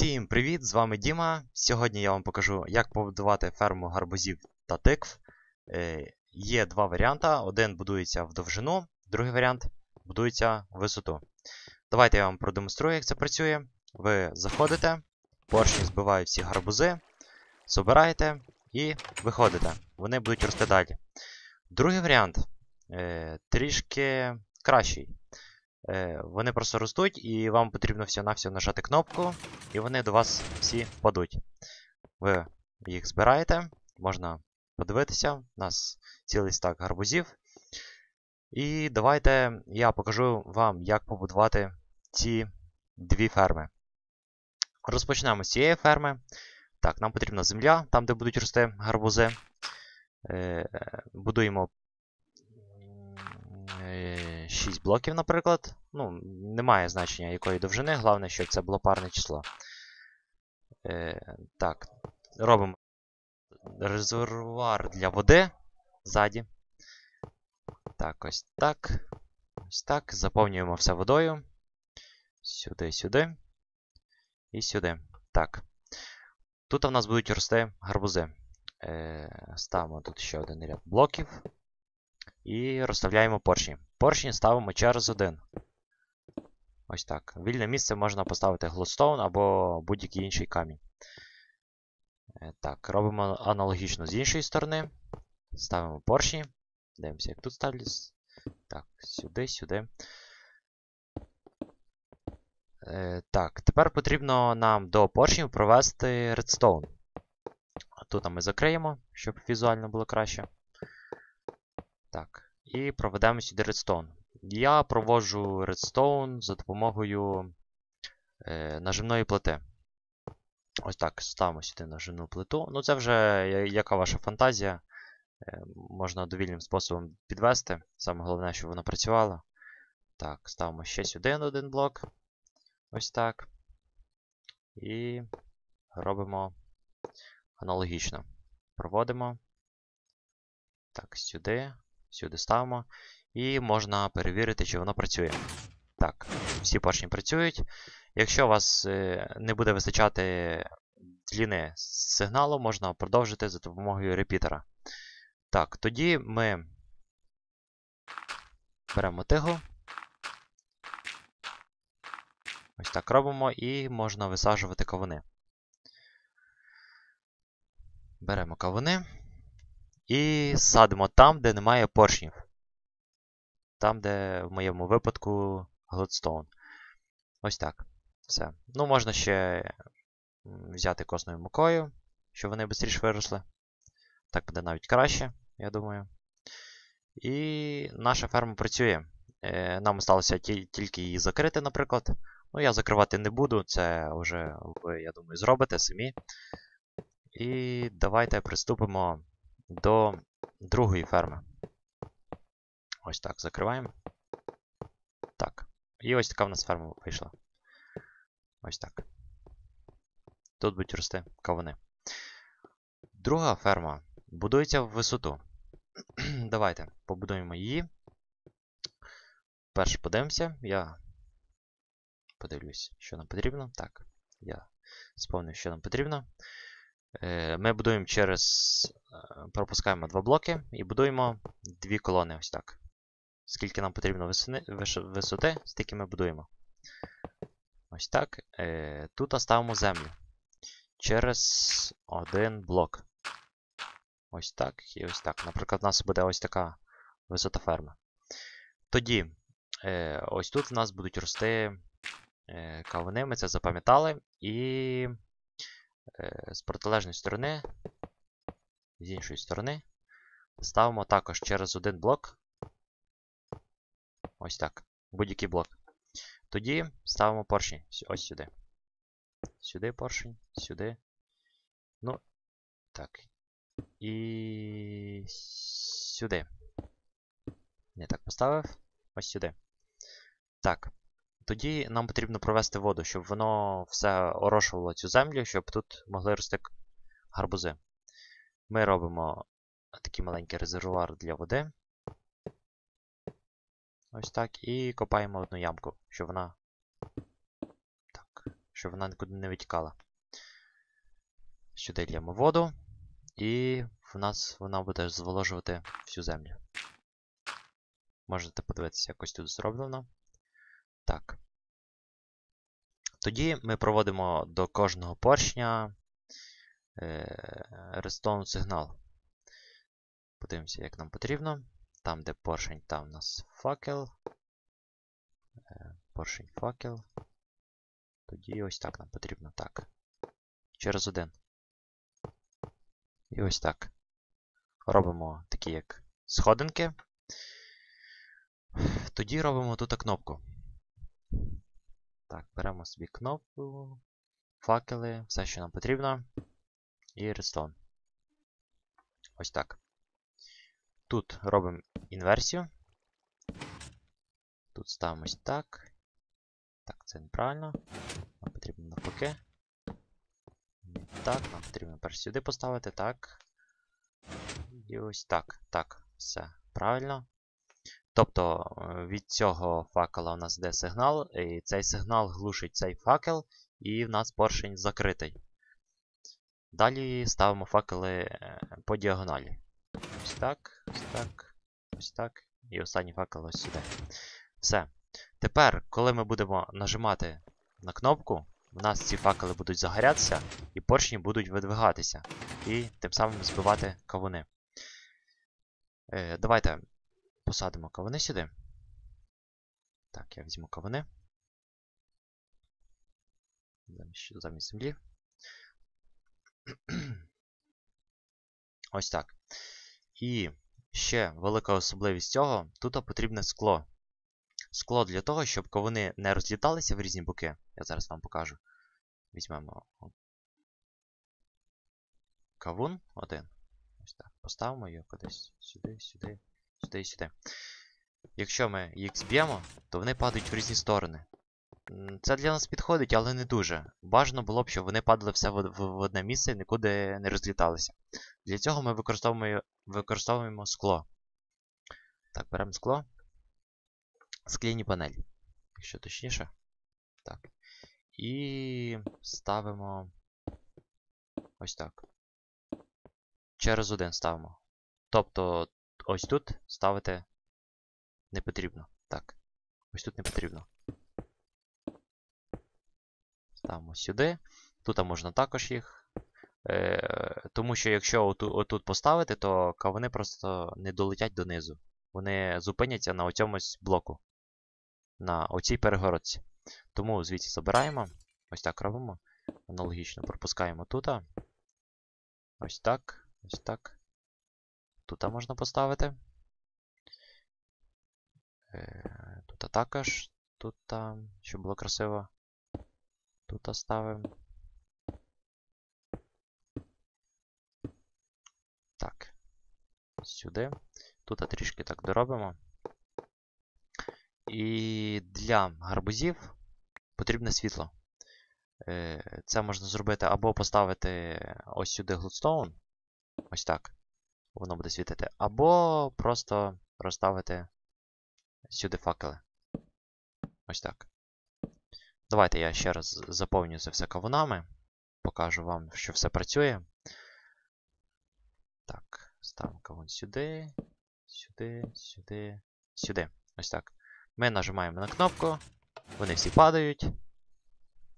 Всім привіт! З вами Діма. Сьогодні я вам покажу, як побудувати ферму гарбузів та тикв. Е, є два варіанти. Один будується в довжину, другий варіант будується в висоту. Давайте я вам продемонструю, як це працює. Ви заходите, поршні збивають всі гарбузи, собираєте і виходите. Вони будуть рости далі. Другий варіант е, трішки кращий. Е, Вони просто ростуть, і вам потрібно всього-навсього нажати кнопку, і вони до вас всі впадуть. Ви їх збираєте, можна подивитися. У нас цілий стак гарбузів. І давайте я покажу вам, як побудувати ці дві ферми. Розпочнемо з цієї ферми. Так, нам потрібна земля, там, де будуть рости гарбузи. Е, Будуємо 6 блоків, наприклад. Ну, Немає значення якої довжини, головне, щоб це було парне число. Е, Так, робимо резервуар для води ззаді. Так, ось так. Ось так. Заповнюємо все водою. Сюди, сюди. І сюди. Так. Тут у нас будуть рости гарбузи. Е, Ставимо тут ще один ряд блоків. І розставляємо поршні. Поршні ставимо через один. Ось так. Вільне місце можна поставити глодстоун або будь-який інший камінь. Так, робимо аналогічно з іншої сторони. Ставимо поршні. Дивимося, як тут ставлять. Так, сюди, сюди. Так, тепер потрібно нам до поршнів провести редстоун. Тут ми закриємо, щоб візуально було краще. Так, і проведемо сюди редстоун. Я проводжу редстоун за допомогою е, нажимної плити. Ось так, ставимо сюди нажимну плиту. Ну, це вже яка ваша фантазія. Е, можна довільним способом підвести. Саме головне, щоб вона працювала. Так, ставимо ще сюди один блок. Ось так. І робимо аналогічно. Проводимо. Так, сюди. Сюди ставимо. І можна перевірити, чи воно працює. Так, всі поршні працюють. Якщо у вас е, не буде вистачати дліни сигналу, можна продовжити за допомогою репітера. Так, тоді ми беремо тигу. Ось так робимо і можна висаджувати кавуни. Беремо кавуни. І садимо там, де немає поршнів. Там, де в моєму випадку Gladstone. Ось так. Все. Ну, можна ще взяти косною мукою, щоб вони швидше виросли. Так буде навіть краще, я думаю. І наша ферма працює. Е, нам залишилося тільки її закрити, наприклад. Ну, я закривати не буду, це вже ви, я думаю, зробите самі. І давайте приступимо до другої ферми. Ось так закриваємо. Так. І ось така в нас ферма вийшла. Ось так. Тут будуть рости кавуни. Друга ферма будується в висоту. Давайте побудуємо її. Перше подивимося. Я подивлюсь, що нам потрібно. Так, я сповнив, що нам потрібно. Е, ми будуємо через. Е, пропускаємо два блоки і будуємо дві колони. Ось так. Скільки нам потрібно висоти, висоти стільки ми будуємо. Ось так. Е, тут ставимо землю. Через один блок. Ось так і ось так. Наприклад, у нас буде ось така висота ферми. Тоді, ось тут у нас будуть рости кавуни, ми це запам'ятали. І з протилежної сторони, з іншої сторони, ставимо також через один блок. Ось так. Будь-який блок. Тоді ставимо поршень ось сюди. Сюди поршень, сюди. Ну, так. І сюди. Не так поставив. Ось сюди. Так. Тоді нам потрібно провести воду, щоб воно все орошувало цю землю, щоб тут могли рости гарбузи. Ми робимо такий маленький резервуар для води. Ось так. І копаємо одну ямку, щоб вона. Так, щоб вона нікуди не витікала. Сюди лємо воду, і в нас вона буде зволожувати всю землю. Можете подивитися, якось тут зроблено. Так. Тоді ми проводимо до кожного поршня е, redstone сигнал. Подивимося, як нам потрібно. Там, де поршень, там у нас факел. Е, поршень факел. Тоді ось так нам потрібно. Так. Через один. І ось так. Робимо такі як сходинки. Тоді робимо тут кнопку. Так, беремо собі кнопку, факели, все, що нам потрібно. І редстоун. Ось так. Тут робимо інверсію. Тут ставимо ось так. Так, це неправильно. Нам потрібно навпаки. Так, нам потрібно перш сюди поставити, так. І ось так. Так, все правильно. Тобто від цього факела у нас йде сигнал, і цей сигнал глушить цей факел, і в нас поршень закритий. Далі ставимо факели по діагоналі. Ось так, ось так, ось так. І останній факел ось сюди. Все. Тепер, коли ми будемо нажимати на кнопку, у нас ці факели будуть загорятися, і поршні будуть видвигатися. І тим самим збивати кавуни. Е, Давайте посадимо кавуни сюди. Так, я візьму кавуни. Замість, замість землі. Ось так. І ще велика особливість цього, тут потрібне скло. Скло для того, щоб кавуни не розліталися в різні боки. Я зараз вам покажу. Візьмемо кавун один. Ось так. Поставимо його кудись сюди, сюди, сюди і сюди. Якщо ми їх зб'ємо, то вони падають в різні сторони. Це для нас підходить, але не дуже. Бажано було б, щоб вони падали все в, в, в одне місце і нікуди не розліталися. Для цього ми використовуємо, використовуємо скло. Так, беремо скло. Скляні панелі. Якщо точніше. Так. І ставимо ось так. Через один ставимо. Тобто, ось тут ставити не потрібно. Так. Ось тут не потрібно. Ставимо сюди. Тут можна також їх. Е, Тому що якщо отут, отут поставити, то кавуни просто не долетять донизу. Вони зупиняться на оцьомусь блоку. На оцій перегородці. Тому звідси забираємо. Ось так робимо. Аналогічно пропускаємо тут. Ось так. Ось так. Тут можна поставити. Е, Тут також. Тут, щоб було красиво. Тут ставимо. Так. Сюди. Тут трішки так доробимо. І для гарбузів потрібне світло. Це можна зробити або поставити ось сюди глудстоун. Ось так. Воно буде світити. Або просто розставити сюди факели. Ось так. Давайте я ще раз заповню це все кавунами. Покажу вам, що все працює. Так, ставимо кавун сюди, сюди, сюди, сюди. Ось так. Ми нажимаємо на кнопку, вони всі падають.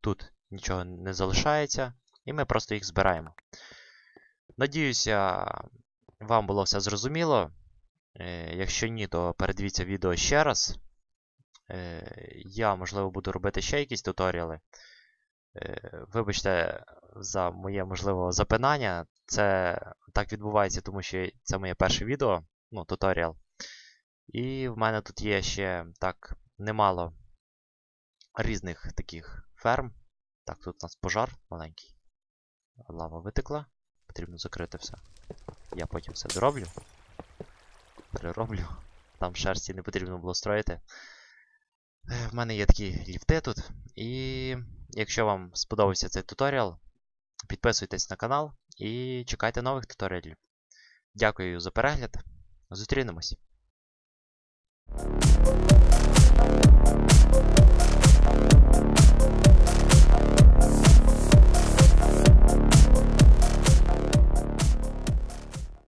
Тут нічого не залишається, і ми просто їх збираємо. Надіюся, вам було все зрозуміло. Е, якщо ні, то передивіться відео ще раз. Е, я, можливо, буду робити ще якісь туторіали. Е, вибачте за моє можливо запинання. Це так відбувається, тому що це моє перше відео, ну, туторіал. І в мене тут є ще так немало різних таких ферм. Так, тут у нас пожар маленький. Лава витекла. Потрібно закрити все. Я потім все дороблю. Перероблю. Там шерсті не потрібно було строїти. В мене є такі ліфти тут. І якщо вам сподобався цей туторіал, підписуйтесь на канал і чекайте нових туторіалів. Дякую за перегляд. Зустрінемось!